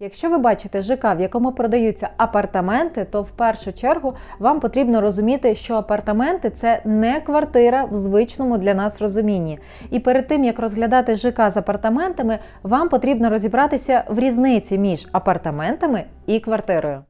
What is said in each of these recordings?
Якщо ви бачите ЖК, в якому продаються апартаменти, то в першу чергу вам потрібно розуміти, що апартаменти це не квартира в звичному для нас розумінні. І перед тим як розглядати ЖК з апартаментами, вам потрібно розібратися в різниці між апартаментами і квартирою.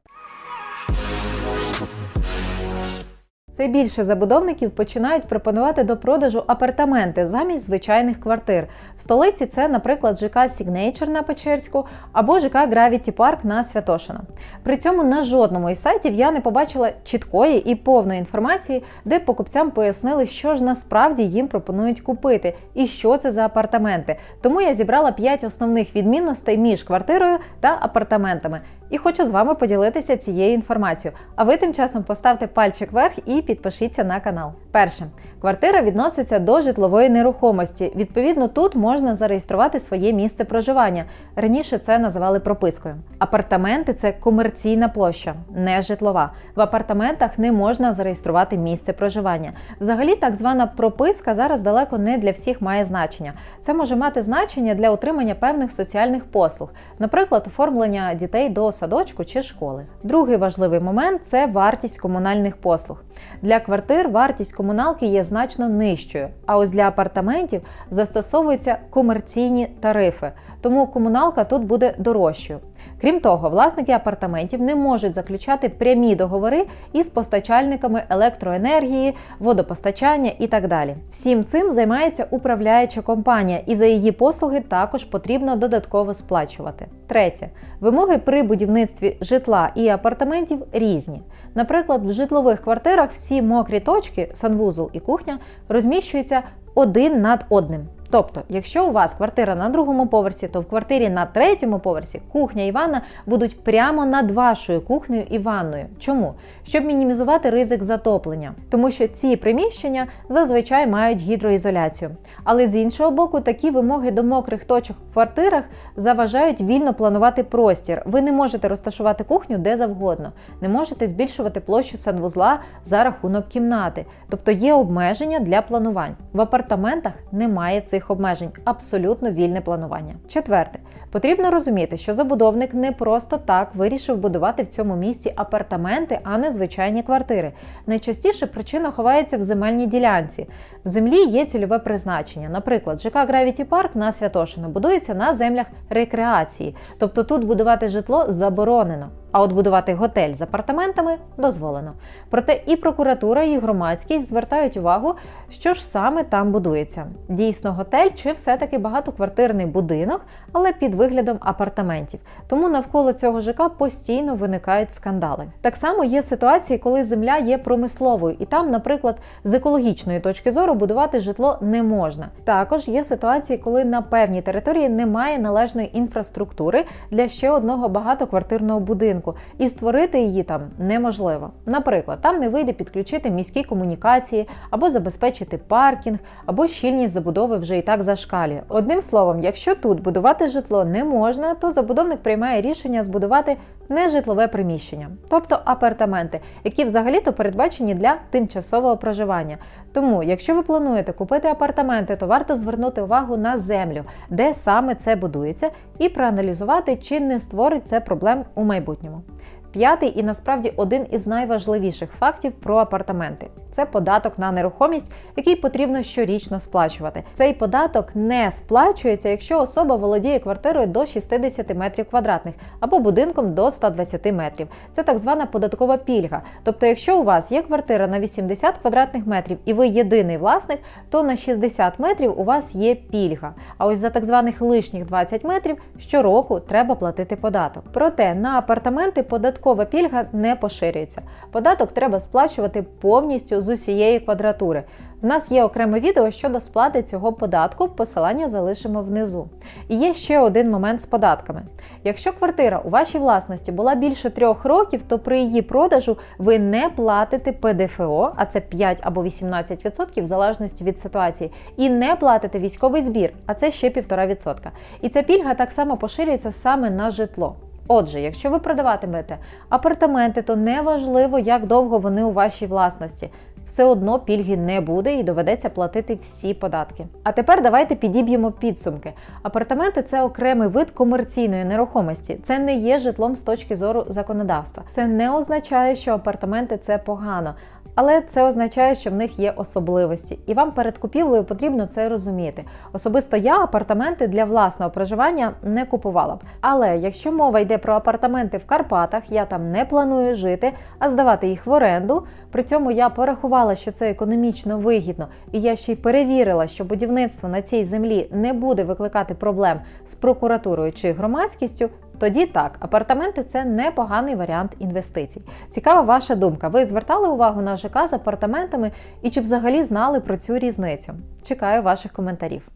Все більше забудовників починають пропонувати до продажу апартаменти замість звичайних квартир. В столиці це, наприклад, ЖК Signature на Печерську або ЖК Gravity Park на Святошина. При цьому на жодному із сайтів я не побачила чіткої і повної інформації, де покупцям пояснили, що ж насправді їм пропонують купити і що це за апартаменти. Тому я зібрала 5 основних відмінностей між квартирою та апартаментами. І хочу з вами поділитися цією інформацією. А ви тим часом поставте пальчик вверх і підпишіться на канал. Перше, квартира відноситься до житлової нерухомості. Відповідно, тут можна зареєструвати своє місце проживання. Раніше це називали пропискою. Апартаменти це комерційна площа, не житлова. В апартаментах не можна зареєструвати місце проживання. Взагалі, так звана прописка зараз далеко не для всіх має значення. Це може мати значення для отримання певних соціальних послуг, наприклад, оформлення дітей до садочку чи школи. Другий важливий момент це вартість комунальних послуг. Для квартир вартість комуналки є значно нижчою, а ось для апартаментів застосовуються комерційні тарифи, тому комуналка тут буде дорожчою. Крім того, власники апартаментів не можуть заключати прямі договори із постачальниками електроенергії, водопостачання і так далі. Всім цим займається управляюча компанія, і за її послуги також потрібно додатково сплачувати. Третє, вимоги при будівництві житла і апартаментів різні. Наприклад, в житлових квартирах всі мокрі точки, санвузол і кухня розміщуються один над одним. Тобто, якщо у вас квартира на другому поверсі, то в квартирі на третьому поверсі кухня і ванна будуть прямо над вашою кухнею і ванною. Чому? Щоб мінімізувати ризик затоплення, тому що ці приміщення зазвичай мають гідроізоляцію. Але з іншого боку, такі вимоги до мокрих точок в квартирах заважають вільно планувати простір. Ви не можете розташувати кухню де завгодно, не можете збільшувати площу санвузла за рахунок кімнати. Тобто є обмеження для планувань. В апартаментах немає цих обмежень, абсолютно вільне планування. Четверте, потрібно розуміти, що забудовник не просто так вирішив будувати в цьому місці апартаменти, а не звичайні квартири. Найчастіше причина ховається в земельній ділянці. В землі є цільове призначення. Наприклад, ЖК Gravity Park на Святошино будується на землях рекреації, тобто тут будувати житло заборонено. А от будувати готель з апартаментами дозволено. Проте і прокуратура, і громадськість звертають увагу, що ж саме там будується. Дійсно, готель чи все-таки багатоквартирний будинок, але під виглядом апартаментів. Тому навколо цього ЖК постійно виникають скандали. Так само є ситуації, коли земля є промисловою, і там, наприклад, з екологічної точки зору будувати житло не можна. Також є ситуації, коли на певній території немає належної інфраструктури для ще одного багатоквартирного будинку і створити її там неможливо. Наприклад, там не вийде підключити міські комунікації або забезпечити паркінг, або щільність забудови вже і так зашкалює. Одним словом, якщо тут будувати житло не можна, то забудовник приймає рішення збудувати нежитлове приміщення, тобто апартаменти, які взагалі-то передбачені для тимчасового проживання. Тому, якщо ви плануєте купити апартаменти, то варто звернути увагу на землю, де саме це будується, і проаналізувати, чи не створить це проблем у майбутньому. programa. П'ятий і насправді один із найважливіших фактів про апартаменти це податок на нерухомість, який потрібно щорічно сплачувати. Цей податок не сплачується, якщо особа володіє квартирою до 60 метрів квадратних або будинком до 120 метрів. Це так звана податкова пільга. Тобто, якщо у вас є квартира на 80 квадратних метрів і ви єдиний власник, то на 60 метрів у вас є пільга. А ось за так званих лишніх 20 метрів щороку треба платити податок. Проте на апартаменти податкова пільга не поширюється. Податок треба сплачувати повністю з усієї квадратури. В нас є окреме відео щодо сплати цього податку, посилання залишимо внизу. І є ще один момент з податками. Якщо квартира у вашій власності була більше трьох років, то при її продажу ви не платите ПДФО, а це 5 або 18% в залежності від ситуації, і не платите військовий збір, а це ще 1,5%. І ця пільга так само поширюється саме на житло. Отже, якщо ви продаватимете апартаменти, то не важливо, як довго вони у вашій власності. все одно пільги не буде і доведеться платити всі податки. А тепер давайте підіб'ємо підсумки. Апартаменти це окремий вид комерційної нерухомості. Це не є житлом з точки зору законодавства. Це не означає, що апартаменти це погано. Але це означає, що в них є особливості, і вам перед купівлею потрібно це розуміти. Особисто я апартаменти для власного проживання не купувала б. Але якщо мова йде про апартаменти в Карпатах, я там не планую жити, а здавати їх в оренду. При цьому я порахувала, що це економічно вигідно, і я ще й перевірила, що будівництво на цій землі не буде викликати проблем з прокуратурою чи громадськістю. Тоді так, апартаменти це непоганий варіант інвестицій. Цікава ваша думка. Ви звертали увагу на ЖК з апартаментами і чи взагалі знали про цю різницю? Чекаю ваших коментарів.